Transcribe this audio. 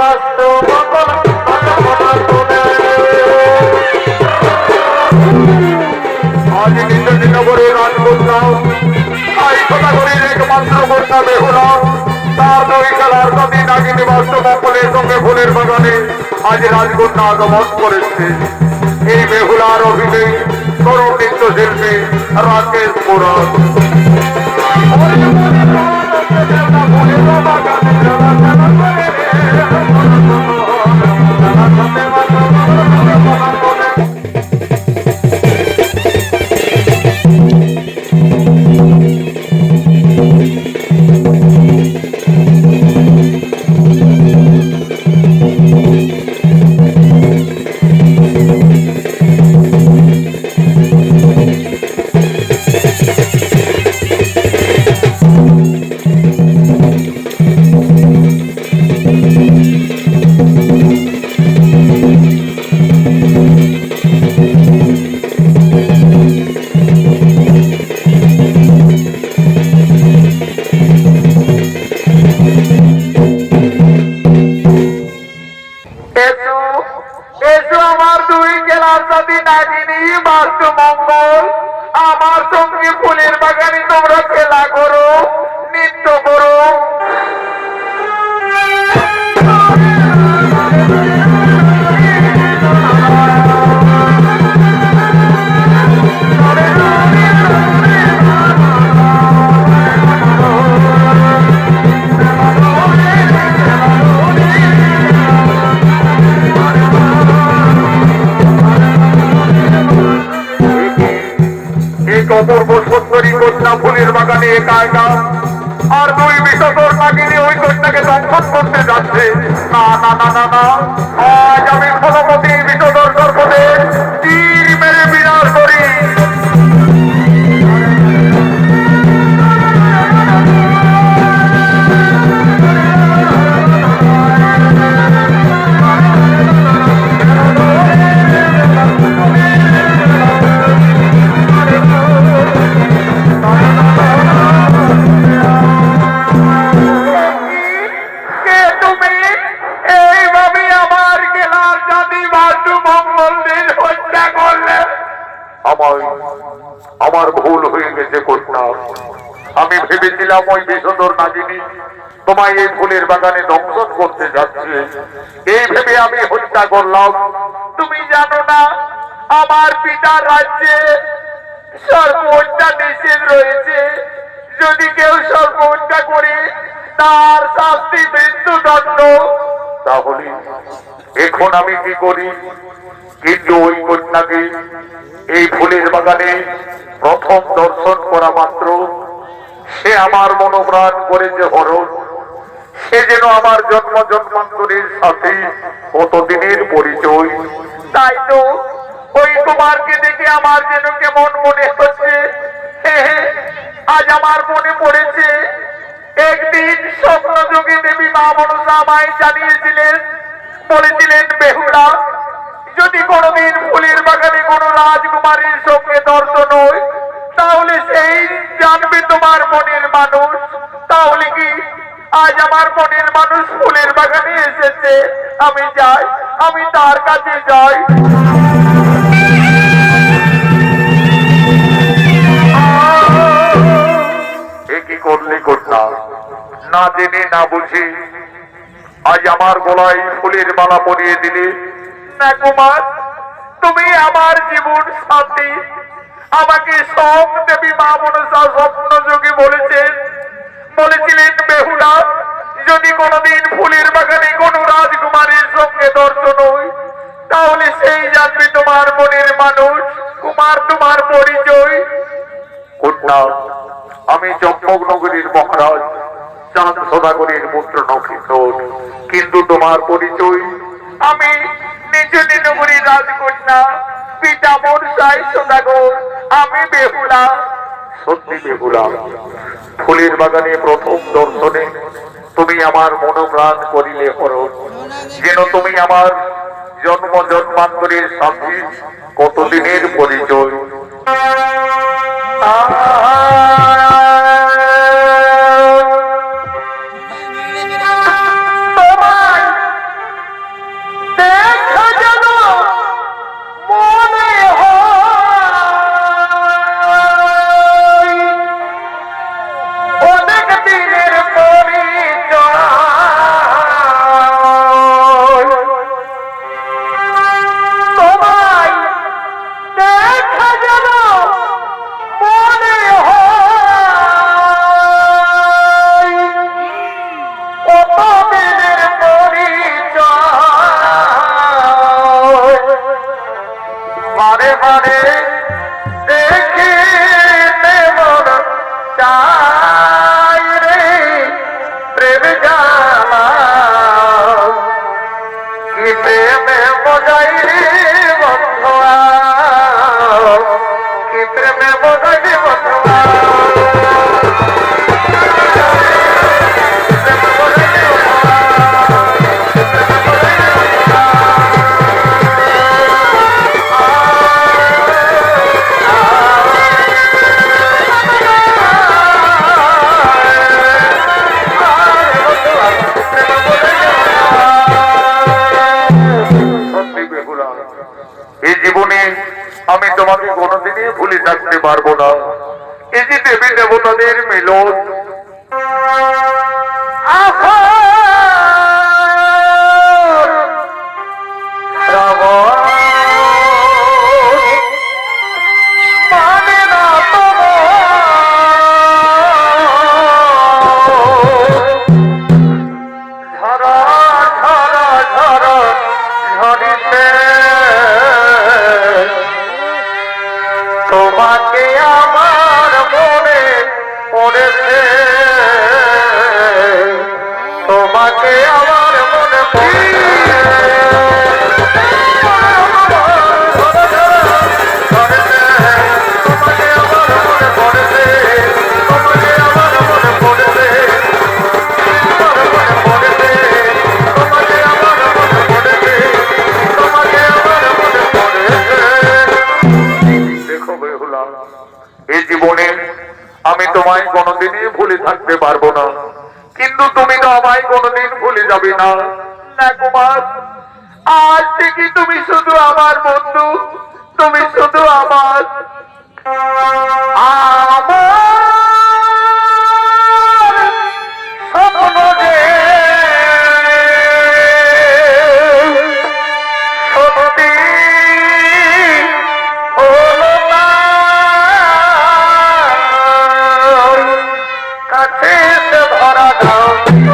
আজ কৃষ্ণনগরে রাজ করলাম আই বেহুলা তার দুই খেলার নদী নাগিনী বাস্তু মঙ্গলের সঙ্গে ফুলের বাগানে আজ রাজকন্যা আগমন করেছে এই বেহুলার অভিনয় তরুণ নৃত্যশিল্পী রাকেশ পুরাণ জেলার সাথী অপূর্ব সুন্দরী কন্যা ফুলের বাগানে একা আর দুই বিশ্বর নাগিনী ওই কন্যাকে দর্শন করতে যাচ্ছে। না না না না না। আজ আমি ফলপতি বিষধর করতে তীর মেরে গেছে কন্যা আমি ভেবেছিলাম ওই বিষধর নাগিনী তোমায় এই ফুলের বাগানে দংশন করতে যাচ্ছে। এই ভেবে আমি হত্যা করলাম। তুমি জানো না, আমার পিতার রাজ্যে সর্বহত্যা নিষেধ রয়েছে। যদি কেউ সর্বহত্যা করে, তার শাস্তি মৃত্যুদণ্ড তাহলে এখন আমি কি করি? কিন্তু ওই কন্যাকে এই ফুলের বাগানে প্রথম দর্শন করা মাত্র। সে আমার মনোপ্রাণ করেছে হরণ। সে যেন আমার জন্ম জন্মান্তরের সাথে কতদিনের পরিচয়। তাই তো ওই কুমারকে দেখে আমার যেন কেমন মনে হচ্ছে। আজ আমার মনে পড়েছে, একদিন স্বপ্ন যোগে দেবী মা মনসা আমায় জানিয়েছিলেন মানুষ, তাহলে কি আজ আমার মনের মানুষ ফুলের বাগানে এসেছে? আমি যাই, আমি তার কাছে যাই। না জেনে, না বুঝে। আজ আমার গলায় ফুলের মালা পরিয়ে দিলে। না কুমার, তুমি আমার জীবন সাথী। আমাকে সব দেবী মা মনসা স্বপ্ন যোগে বলেছেন। বলেছিলেন বেহুলা যদি কোনোদিন ফুলের বাগানে কোনো রাজকুমারীর সঙ্গে দর্শন হয় তাহলে সেই জানবে তোমার মনের মানুষ কুমার তোমার পরিচয়। কন্যা আমি চম্পক নগরীর মহারাজ চাঁদ সদাগরের পুত্র নক্ষত্র কিন্তু তোমার পরিচয়? আমি নিজনি নগরীর রাজকন্যা পিতা বর্ষাই সদাগর। আমি বেহুলা, সত্যি বেহুলা। ফুলের বাগানে প্রথম দর্শনে তুমি আমার মনোপ্রাণ করিলে হরণ। যেন তুমি আমার জন্ম জন্মান্তরের সাথে, কতদিনের পরিচয়? বারে বারে কোনোদিনই ভুলে থাকতে পারব না। এই যে দেবী দেবতাদের মিলন পড়েছে তোমাকে আমার মনে দেখো আমি তোমায় কোনোদিনই ভুলে থাকতে পারব না। কিন্তু তুমি তো আমায় কোনোদিন ভুলে যাবে না। না কুমার আজ থেকে তুমি শুধু আমার বন্ধু, তুমি শুধু আমার। আমার ধরা দাও